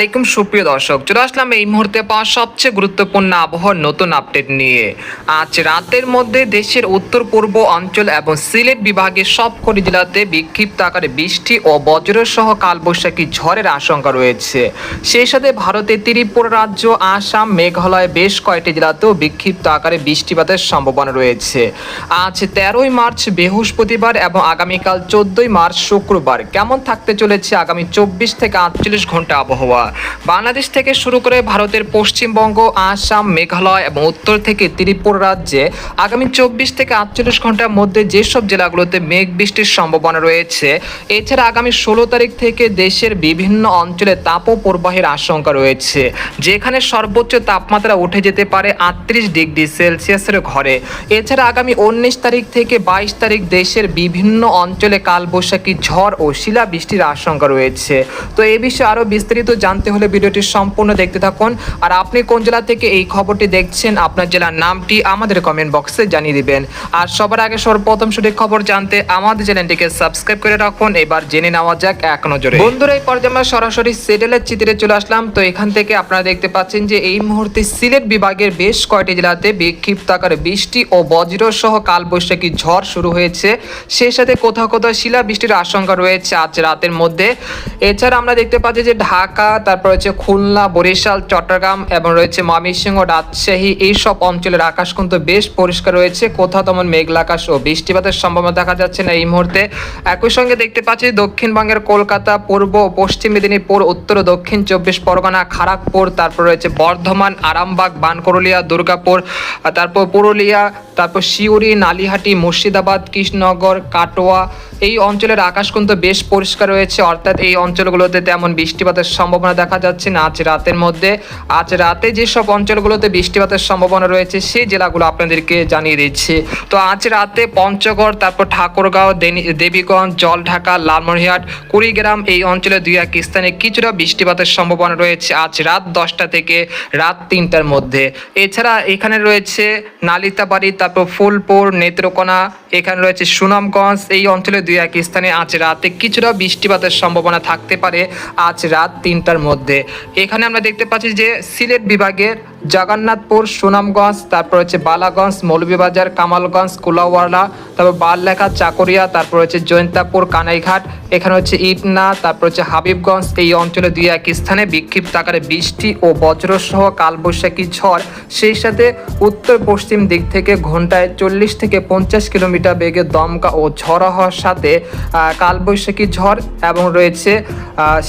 আলাইকুম, সুপ্রিয় দর্শক, চলে আসলাম এই মুহূর্তে পাওয়া সবচেয়ে গুরুত্বপূর্ণ আবহাওয়ার নতুন আপডেট নিয়ে। আজ রাতের মধ্যে দেশের উত্তর, পূর্ব অঞ্চল এবং সিলেট বিভাগের সবকটি জেলাতে বিক্ষিপ্ত আকারে বৃষ্টি ও বজ্র সহ কালবৈশাখী ঝড়ের আশঙ্কা রয়েছে। সেই সাথে ভারতের ত্রিপুরা রাজ্য, আসাম, মেঘালয় বেশ কয়েকটি জেলাতেও বিক্ষিপ্ত আকারে বৃষ্টিপাতের সম্ভাবনা রয়েছে। আজ তেরোই মার্চ, বৃহস্পতিবার এবং আগামীকাল চোদ্দই মার্চ, শুক্রবার। কেমন থাকতে চলেছে আগামী চব্বিশ থেকে আটচল্লিশ ঘণ্টা আবহাওয়া? বাংলাদেশ থেকে শুরু করে ভারতের পশ্চিমবঙ্গ, আসাম, মেঘালয় এবং উত্তর থেকে ত্রিপুরা রাজ্যে আগামী চব্বিশ থেকে আটচল্লিশ ঘণ্টার মধ্যে যেসব জেলাগুলোতে মেঘ বৃষ্টির সম্ভাবনা রয়েছে, এছাড়া আগামী ষোলো তারিখ থেকে দেশের বিভিন্ন অঞ্চলে তাপ প্রবাহের আশঙ্কা রয়েছে, যেখানে সর্বোচ্চ তাপমাত্রা উঠে যেতে পারে আটত্রিশ ডিগ্রি সেলসিয়াসের ঘরে। এছাড়া আগামী উনিশ তারিখ থেকে বাইশ তারিখ দেশের বিভিন্ন অঞ্চলে কালবৈশাখী ঝড় ও শিলাবৃষ্টির আশঙ্কা রয়েছে। তো এ বিষয়ে আরও বিস্তারিত জানতে হলে ভিডিওটি সম্পূর্ণ দেখতে থাকুন। আর আপনি কোন জেলা থেকে এই খবরটি দেখছেন, আপনার জেলার নামটি আমাদের কমেন্ট বক্সে জানিয়ে দিবেন। আর সবার আগে সর্বপ্রথম সঠিক খবর জানতে আমাদের চ্যানেলটিকে সাবস্ক্রাইব করে রাখুন। এবার জেনে নেওয়া যাক এক নজরে। বন্ধুরা, এই পর্যায়ে আমরা সরাসরি সেটেলের চিত্রে চলে আসলাম। তো এখান থেকে আপনারা দেখতে পাচ্ছেন যে এই মুহূর্তে সিলেট বিভাগের বেশ কয়টি জেলাতে বিক্ষিপ্ত আকারে বৃষ্টি ও বজ্র সহ কালবৈশাখী ঝড় শুরু হয়েছে। সেই সাথে কোথাও কোথাও শিলা বৃষ্টির আশঙ্কা রয়েছে আজ রাতের মধ্যে। এছাড়া আমরা দেখতে পাচ্ছি যে ঢাকা তারপর রয়েছে খুলনা, বরিশাল, চট্টগ্রাম এবং রয়েছে ময়মনসিংহ, রাজশাহী। এই সব অঞ্চলের আকাশ কিন্তু বেশ পরিষ্কার রয়েছে। কোথাও তেমন মেঘলা আকাশ ও বৃষ্টিপাতের সম্ভাবনা দেখা যাচ্ছে না এই মুহূর্তে। একই সঙ্গে দেখতে পাচ্ছি দক্ষিণবঙ্গের কলকাতা, পূর্ব ও পশ্চিম মেদিনীপুর, উত্তর ও দক্ষিণ চব্বিশ পরগনা খড়গপুর তারপর রয়েছে বর্ধমান, আরামবাগ, বানকরলিয়া, দুর্গাপুর, তারপর পুরুলিয়া, তারপর শিউরি নালিহাটি, মুর্শিদাবাদ, কৃষ্ণনগর, কাটোয়া। এই অঞ্চলের আকাশ কিন্তু বেশ পরিষ্কার রয়েছে। অর্থাৎ এই অঞ্চলগুলোতে তেমন বৃষ্টিপাতের সম্ভাবনা দেখা যাচ্ছে না আজ রাতের মধ্যে। আজ রাতে যেসব অঞ্চলগুলোতে বৃষ্টিপাতের সম্ভাবনা রয়েছে, সেই জেলাগুলো আপনাদেরকে জানিয়ে দিচ্ছি। তো আজ রাতে পঞ্চগড়, তারপর ঠাকুরগাঁও দেবীগঞ্জ, জলঢাকা, লালমনিরহাট, কুড়িগ্রাম এই অঞ্চলে দুই এক স্থানে কিছুটা বৃষ্টিপাতের সম্ভাবনা রয়েছে আজ রাত দশটা থেকে রাত তিনটার মধ্যে। এছাড়া এখানে রয়েছে নালিতাবাড়ি, তারপর ফুলপুর, নেত্রকোনা, এখানে রয়েছে সুনামগঞ্জ, এই অঞ্চলে দুই এক স্থানে আজ রাতে কিছুটা বৃষ্টিপাতের সম্ভাবনা থাকতে পারে আজ রাত তিনটার মধ্যে। এখানে আমরা দেখতে পাচ্ছি যে সিলেট বিভাগের জগন্নাথপুর, সুনামগঞ্জ, তারপর হচ্ছে বালাগঞ্জ, মৌলভীবাজার, কামালগঞ্জ, কুলাওয়ালা, তারপর বাললেখা, চাকরিয়া, তারপর হচ্ছে জৈন্তাপুর, কানাইঘাট, এখানে হচ্ছে ইটনা, তারপর হচ্ছে হাবিবগঞ্জ, এই অঞ্চলে দুই এক স্থানে বিক্ষিপ্ত আকারে বৃষ্টি ও বজ্রসহ কালবৈশাখী ঝড়। সেই সাথে উত্তর পশ্চিম দিক থেকে ঘন্টায় চল্লিশ থেকে পঞ্চাশ কিলোমিটার বেগে দমকা ও ঝড় হওয়ার সাথে কালবৈশাখী ঝড় এবং রয়েছে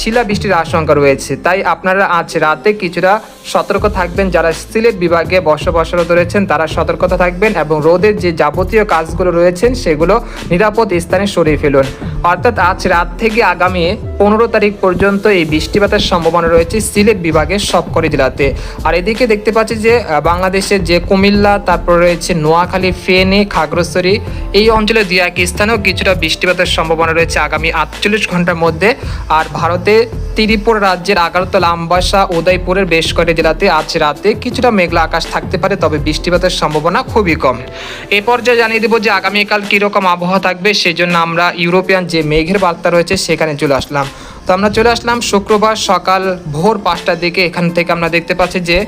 শিলাবৃষ্টির আশঙ্কা রয়েছে। তাই আপনারা আজ রাতে কিছুটা সতর্ক থাকবেন। যারা সিলেট বিভাগে বসবাসরত রয়েছেন, তারা সতর্কতা থাকবেন এবং রোদের যে যাবতীয় কাজগুলো রয়েছেন, সেগুলো নিরাপদ স্থানে সরিয়ে ফেলুন। অর্থাৎ আজ রাত থেকে আগামী পনেরো তারিখ পর্যন্ত এই বৃষ্টিপাতের সম্ভাবনা রয়েছে সিলেট বিভাগের সবকটি জেলাতে। আর এদিকে দেখতে পাচ্ছি যে বাংলাদেশের যে কুমিল্লা, তারপর রয়েছে নোয়াখালী, ফেনী, খাগড়াছড়ি, এই অঞ্চলে দুই এক স্থানেও কিছুটা বৃষ্টিপাতের সম্ভাবনা রয়েছে আগামী আটচল্লিশ ঘণ্টার মধ্যে। আর ভারতে ত্রিপুরা রাজ্যের আগারতলা আমবাসা উদয়পুরের বেশ কয়েকটি জেলাতে আজ রাতে কিছুটা মেঘলা আকাশ থাকতে পারে, তবে বৃষ্টিপাতের সম্ভাবনা খুবই কম। এ পর্যায়ে জানিয়ে দেবো যে আগামীকাল কীরকম আবহাওয়া থাকবে সেই জন্য আমরা ইউরোপিয়ান যে মেঘের বার্তা রয়েছে সেখানে চলে আসলাম। তো আমরা চলে আসলাম শুক্রবার সকাল ভোর পাঁচটার দিকে। এখান থেকে আমরা দেখতে পাচ্ছি যে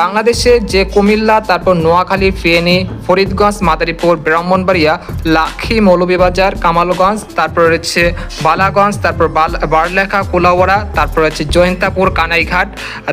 বাংলাদেশের যে কুমিল্লা, তারপর নোয়াখালী, ফেনী, ফরিদগঞ্জ, মাদারীপুর, ব্রাহ্মণবাড়িয়া লাখি মৌলভীবাজার, কামালগঞ্জ, তারপর রয়েছে বালাগঞ্জ, তারপর বারলেখা, কুলাওয়াড়া, তারপর হচ্ছে জয়ন্তাপুর কানাইঘাট,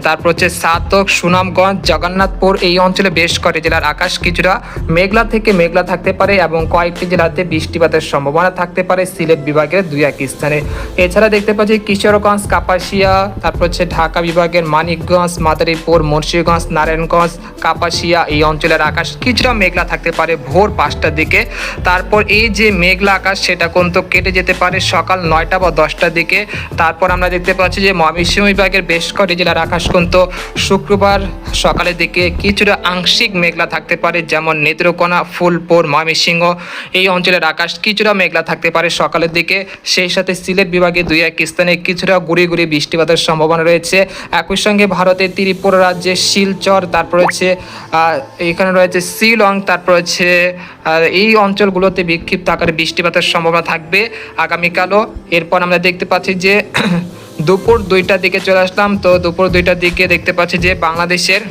তারপর হচ্ছে সাতক, সুনামগঞ্জ, জগন্নাথপুর। এই অঞ্চলে বেশ কয়েকটি জেলার আকাশ কিছুটা মেঘলা থেকে মেঘলা থাকতে পারে এবং কয়েকটি জেলাতে বৃষ্টিপাতের সম্ভাবনা থাকতে পারে সিলেট বিভাগের দুই এক স্থানে। এছাড়া দেখতে পাচ্ছি কিশোরগঞ্জ, কাপাসিয়া, তারপর হচ্ছে ঢাকা বিভাগের মানিকগঞ্জ মাদারীপুর মুন্সিগঞ্জ, নারায়ণগঞ্জ, কাপাসিয়া এই অঞ্চলের আকাশ কিছুটা মেঘলা থাকতে পারে ভোর পাঁচটার দিকে। তারপর এই যে মেঘলা আকাশ, সেটা কিন্তু কেটে যেতে পারে সকাল নয়টা বা দশটার দিকে। তারপর আমরা দেখতে পাচ্ছি যে ময়মনসিংহ বিভাগের বেশ কটি জেলার আকাশ কিন্তু শুক্রবার সকালের দিকে কিছুটা আংশিক মেঘলা থাকতে পারে, যেমন নেত্রকোনা, ফুলপুর, ময়মনসিংহ। এই অঞ্চলের আকাশ কিছুটা মেঘলা থাকতে পারে সকালের দিকে। সেই সাথে সিলেট বিভাগে দুই এক স্থানে কিছুটা গুড়ি গুড়ি বৃষ্টিপাতের সম্ভাবনা রয়েছে। একই সঙ্গে ভারতের ত্রিপুরা রাজ্যে শিলচর, তারপর হচ্ছে এখানে রয়েছে শিলং, তারপর হচ্ছে এই অঞ্চলগুলোতে বিক্ষিপ্ত আকারে বৃষ্টিপাতের সম্ভাবনা থাকবে আগামীকালও। এরপর আমরা দেখতে পাচ্ছি যে দুপুর দুইটার দিকে চলে আসলাম। তো দুপুর দুইটার দিকে দেখতে পাচ্ছি যে বাংলাদেশের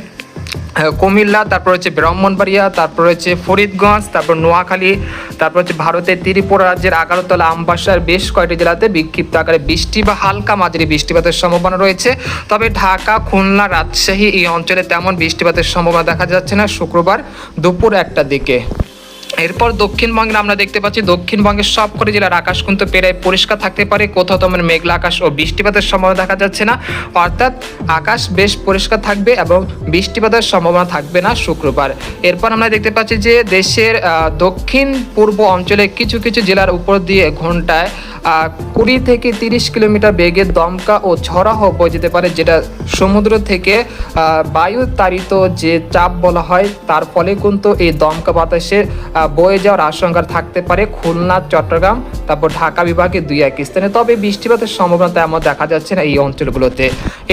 কুমিল্লা, তারপর হচ্ছে ব্রাহ্মণবাড়িয়া, তারপর হচ্ছে ফরিদগঞ্জ, তারপর নোয়াখালী, তারপর হচ্ছে ভারতের ত্রিপুরা রাজ্যের আগারতলা আমবাসার বেশ কয়েকটি জেলাতে বিক্ষিপ্ত আকারে বৃষ্টি বা হালকা মাঝারি বৃষ্টিপাতের সম্ভাবনা রয়েছে। তবে ঢাকা, খুলনা, রাজশাহী এই অঞ্চলে তেমন বৃষ্টিপাতের সম্ভাবনা দেখা যাচ্ছে না শুক্রবার দুপুর একটার দিকে। এরপর দক্ষিণবঙ্গে আমরা দেখতে পাচ্ছি, দক্ষিণবঙ্গের সব করে জেলার আকাশ কিন্তু প্রায় পরিষ্কার থাকতে পারে। কোথাও তেমন মেঘলা আকাশ ও বৃষ্টিপাতের সম্ভাবনা দেখা যাচ্ছে না। অর্থাৎ আকাশ বেশ পরিষ্কার থাকবে এবং বৃষ্টিপাতের সম্ভাবনা থাকবে না শুক্রবার। এরপর আমরা দেখতে পাচ্ছি যে দেশের দক্ষিণ পূর্ব অঞ্চলে কিছু কিছু জেলার উপর দিয়ে ঘন্টায় কুড়ি থেকে তিরিশ কিলোমিটার বেগে দমকা ও ঝড়াহ বয়ে যেতে পারে, যেটা সমুদ্র থেকে বায়ু তাড়িত যে চাপ বলা হয়, তার ফলে কিন্তু এই দমকা বাতাসে বয়ে যাওয়ার আশঙ্কা থাকতে পারে। খুলনা, চট্টগ্রাম, তারপর ঢাকা বিভাগে দুই এক স্থানে। তবে বৃষ্টিপাতের সম্ভাবনা তেমন দেখা যাচ্ছে না এই অঞ্চলগুলোতে।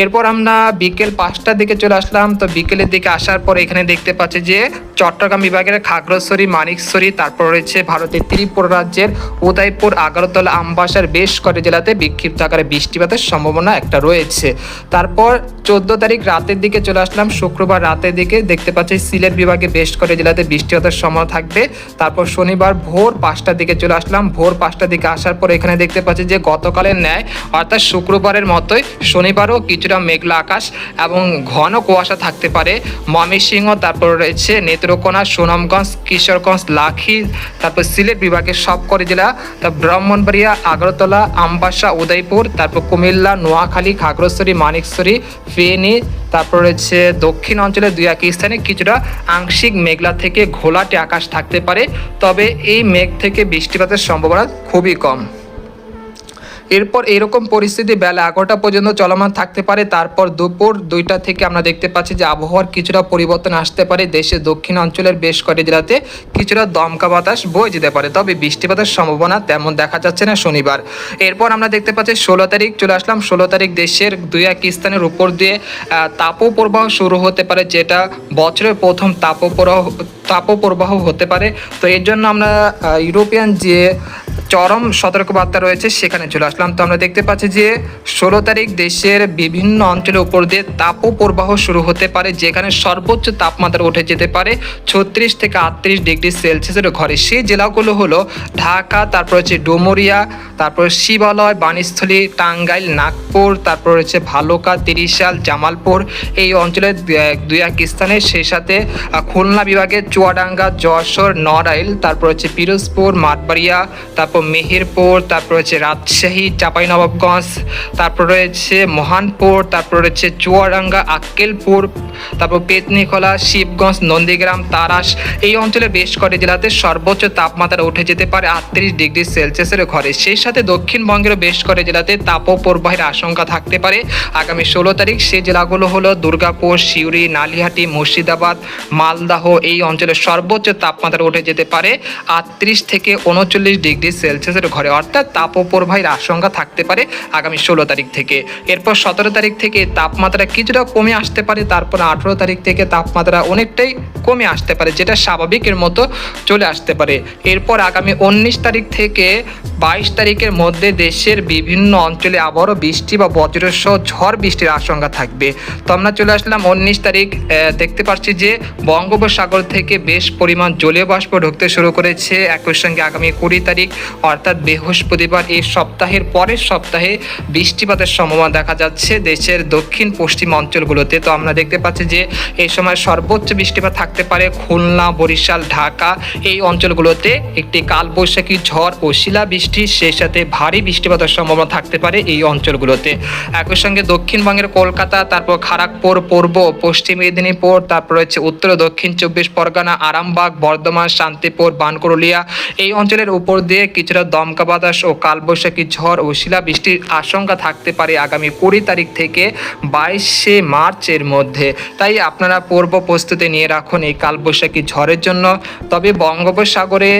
এরপর আমরা বিকেল পাঁচটার দিকে চলে আসলাম। তো বিকেলের দিকে আসার পর এখানে দেখতে পাচ্ছি যে, চট্টগ্রাম বিভাগের খাগড়াছড়ি, মানিকছড়ি, তারপর রয়েছে ভারতের ত্রিপুরা রাজ্যের উদয়পুর, আগারতলা আমবাসার বেশ কয়েকটি জেলাতে বিক্ষিপ্ত আকারে বৃষ্টিপাতের সম্ভাবনা একটা রয়েছে। তারপর চোদ্দ তারিখ রাতের দিকে চলে আসলাম। শুক্রবার রাতের দিকে দেখতে পাচ্ছি সিলেট বিভাগে বেশ কয়েকটি জেলাতে বৃষ্টিপাতের সম্ভাবনা থাকবে। তারপর শনিবার ভোর পাঁচটার দিকে চলে আসলাম। ভোর পাঁচটার দিকে আসার পর এখানে দেখতে পাচ্ছি যে গতকালের ন্যায়, অর্থাৎ শুক্রবারের মতোই শনিবারও কিছুটা মেঘলা আকাশ এবং ঘন কুয়াশা থাকতে পারে। ময়মনসিংহ, তারপর রয়েছে নেত্রকোনা, সুনামগঞ্জ, কিশোরগঞ্জ, লাখি, তারপর সিলেট বিভাগের সব সবকটি জেলা, তা ব্রাহ্মণবাড়িয়া আগরতলা, আমবাসা, উদয়পুর, তারপর কুমিল্লা, নোয়াখালী খাগড়শ্বরী মানিকশ্বরী ফেনী, তারপর রয়েছে দক্ষিণ অঞ্চলে দুই এক স্থানে কিছুটা আংশিক মেঘলা থেকে ঘোলাটে আকাশ থাকতে পারে। তবে এই মেঘ থেকে বৃষ্টিপাতের সম্ভাবনা খুবই কম। এরপর এরকম পরিস্থিতি বেলা এগারোটা পর্যন্ত চলমান থাকতে পারে। তারপর দুপুর দুইটা থেকে আমরা দেখতে পাচ্ছি যে আবহাওয়ার কিছুটা পরিবর্তন আসতে পারে। দেশের দক্ষিণ অঞ্চলের বেশ কয়েকটি জেলাতে কিছুটা দমকা বাতাস বয়ে যেতে পারে। তবে বৃষ্টিপাতের সম্ভাবনা তেমন দেখা যাচ্ছে না শনিবার। এরপর আমরা দেখতে পাচ্ছি ষোলো তারিখ চলে আসলাম। ষোলো তারিখ দেশের দুই এক স্থানের উপর দিয়ে তাপপ্রবাহ শুরু হতে পারে, যেটা বছরের প্রথম তাপপ্রবাহ তাপপ্রবাহ হতে পারে। তো এর জন্য আমরা ইউরোপিয়ান যে চরম সতর্কবার্তা রয়েছে, সেখানে চলে আসলাম। তো আমরা দেখতে পাচ্ছি যে, ষোলো তারিখ দেশের বিভিন্ন অঞ্চলের উপর দিয়ে তাপপ্রবাহ শুরু হতে পারে, যেখানে সর্বোচ্চ তাপমাত্রা উঠে যেতে পারে ছত্রিশ থেকে আটত্রিশ ডিগ্রি সেলসিয়াসের ঘরে। সেই জেলাগুলো হলো ঢাকা, তারপর হচ্ছে ডুমুরিয়া, তারপর শিবালয়, বাণীস্থলী, টাঙ্গাইল, নাগপুর, তারপর হচ্ছে ভালুকা, তিরিশাল, জামালপুর। এই অঞ্চলের দুই এক স্থানে, সেই সাথে খুলনা বিভাগের চুয়াডাঙ্গা, যশোর, নড়াইল, তারপর হচ্ছে পিরোজপুর, মাঠবাড়িয়া, তারপর মেহেরপুর, তারপর হচ্ছে রাজশাহী, চাঁপাইনবাবগঞ্জ, তারপর রয়েছে মহানপুর, তারপর রয়েছে চুয়াডাঙ্গা, আক্কেলপুর, তারপর পেতনিখোলা, শিবগঞ্জ, নন্দীগ্রাম, তারাস। এই অঞ্চলে বেশ কয়েকটি জেলাতে সর্বোচ্চ তাপমাত্রা উঠে যেতে পারে আটত্রিশ ডিগ্রি সেলসিয়াসের ঘরে। সেই সাথে দক্ষিণবঙ্গের বেশ কয়েকটি জেলাতে তাপ তাপপ্রবাহের আশঙ্কা থাকতে পারে। আগামী ষোলো তারিখ সেই জেলাগুলো হলো দুর্গাপুর, সিউড়ি, নালিহাটি, মুর্শিদাবাদ, মালদাহ। এই অঞ্চলের সর্বোচ্চ তাপমাত্রা উঠে যেতে পারে আটত্রিশ থেকে উনচল্লিশ ডিগ্রি সেলসিয়াসের ঘরে। অর্থাৎ তাপপ্রবাহের আশঙ্কা থাকতে পারে আগামী ষোলো তারিখ থেকে। এরপর সতেরো তারিখ থেকে তাপমাত্রা কিছুটা কমে আসতে পারে, তারপর আঠেরো তারিখ থেকে তাপমাত্রা অনেকটাই কমে আসতে পারে, যেটা স্বাভাবিকের মতো চলে আসতে পারে। এরপর আগামী উনিশ তারিখ থেকে বাইশ তারিখের মধ্যে দেশের বিভিন্ন অঞ্চলে আবারও বৃষ্টি বা বজ্রসহ ঝড় বৃষ্টির আশঙ্কা থাকবে। তো আমরা চলে আসলাম উনিশ তারিখ দেখতে পাচ্ছি যে বঙ্গোপসাগর থেকে বেশ পরিমাণ জলীয় বাষ্প ঢুকতে শুরু করেছে। একই সঙ্গে আগামী কুড়ি তারিখ অর্থাৎ বৃহস্পতিবার এই সপ্তাহের পরের সপ্তাহে বৃষ্টিপাতের সম্ভাবনা দেখা যাচ্ছে দেশের দক্ষিণ পশ্চিম অঞ্চলগুলোতে। তো আমরা দেখতে পাচ্ছি যে এই সময় সর্বোচ্চ বৃষ্টিপাত থাকতে পারে খুলনা, বরিশাল, ঢাকা। এই অঞ্চলগুলোতে একটি কালবৈশাখী ঝড় ও শিলাবৃষ্টি, সেই সাথে ভারী বৃষ্টিপাতের সম্ভাবনা থাকতে পারে এই অঞ্চলগুলোতে। একই সঙ্গে দক্ষিণবঙ্গের কলকাতা, তারপর খড়গপুর পূর্ব, পশ্চিম মেদিনীপুর, তারপর রয়েছে উত্তর দক্ষিণ চব্বিশ পরগনা, আরামবাগ, বর্ধমান, শান্তিপুর বানকরুলিয়া এই অঞ্চলের উপর দিয়ে কিছুটা দমকা বাতাস ও কালবৈশাখী ঝড় ও শিলাবৃষ্টির আশঙ্কা থাকতে পারে আগামী কুড়ি তারিখ থেকে বাইশে মার্চের মধ্যে। তাই আপনারা পূর্ব প্রস্তুতি নিয়ে রাখুন এই কালবৈশাখী ঝড়ের জন্য। তবে বঙ্গোপসাগরে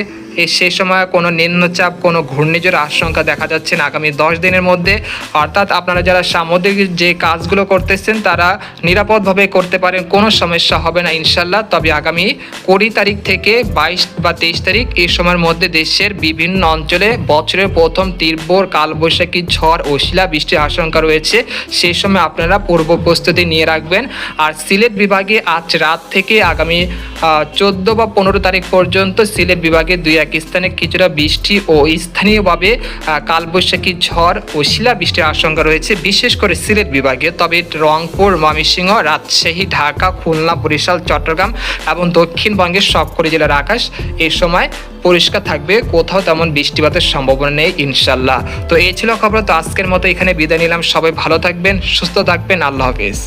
সেই সময় কোনো নিম্নচাপ, কোনো ঘূর্ণিঝড় আশঙ্কা দেখা যাচ্ছে না। আগামী দশ দিনের মধ্যে অর্থাৎ আপনারা যারা সামুদ্রিক যে কাজগুলো করতেছেন, তারা নিরাপদভাবে করতে পারেন, কোনো সমস্যা হবে না ইনশাল্লাহ। তবে আগামী কুড়ি তারিখ থেকে বাইশ বা তেইশ তারিখ এই সময়ের মধ্যে দেশের বিভিন্ন অঞ্চলে বছরের প্রথম তীব্র কালবৈশাখী ঝড় ও শিলা বৃষ্টির আশঙ্কা রয়েছে। সেই সময় আপনারা পূর্ব প্রস্তুতি নিয়ে রাখবেন। আর সিলেট বিভাগে আজ রাত থেকে আগামী চোদ্দ বা পনেরো তারিখ পর্যন্ত সিলেট বিভাগে দুই এক স্থানে কিছুটা বৃষ্টি ও স্থানীয়ভাবে কালবৈশাখী ঝড় ও শিলাবৃষ্টির আশঙ্কা রয়েছে, বিশেষ করে সিলেট বিভাগে। তবে রংপুর, ময়মনসিংহ, রাজশাহী, ঢাকা, খুলনা, বরিশাল, চট্টগ্রাম এবং দক্ষিণবঙ্গের সবকটি জেলার আকাশ এই সময় পরিষ্কার থাকবে। কোথাও তেমন বৃষ্টিপাতের সম্ভাবনা নেই ইনশাল্লাহ তো এই ছিল খবর, তো আজকের মতো এখানে বিদায় নিলাম। সবাই ভালো থাকবেন, সুস্থ থাকবেন। আল্লাহ হাফিজ।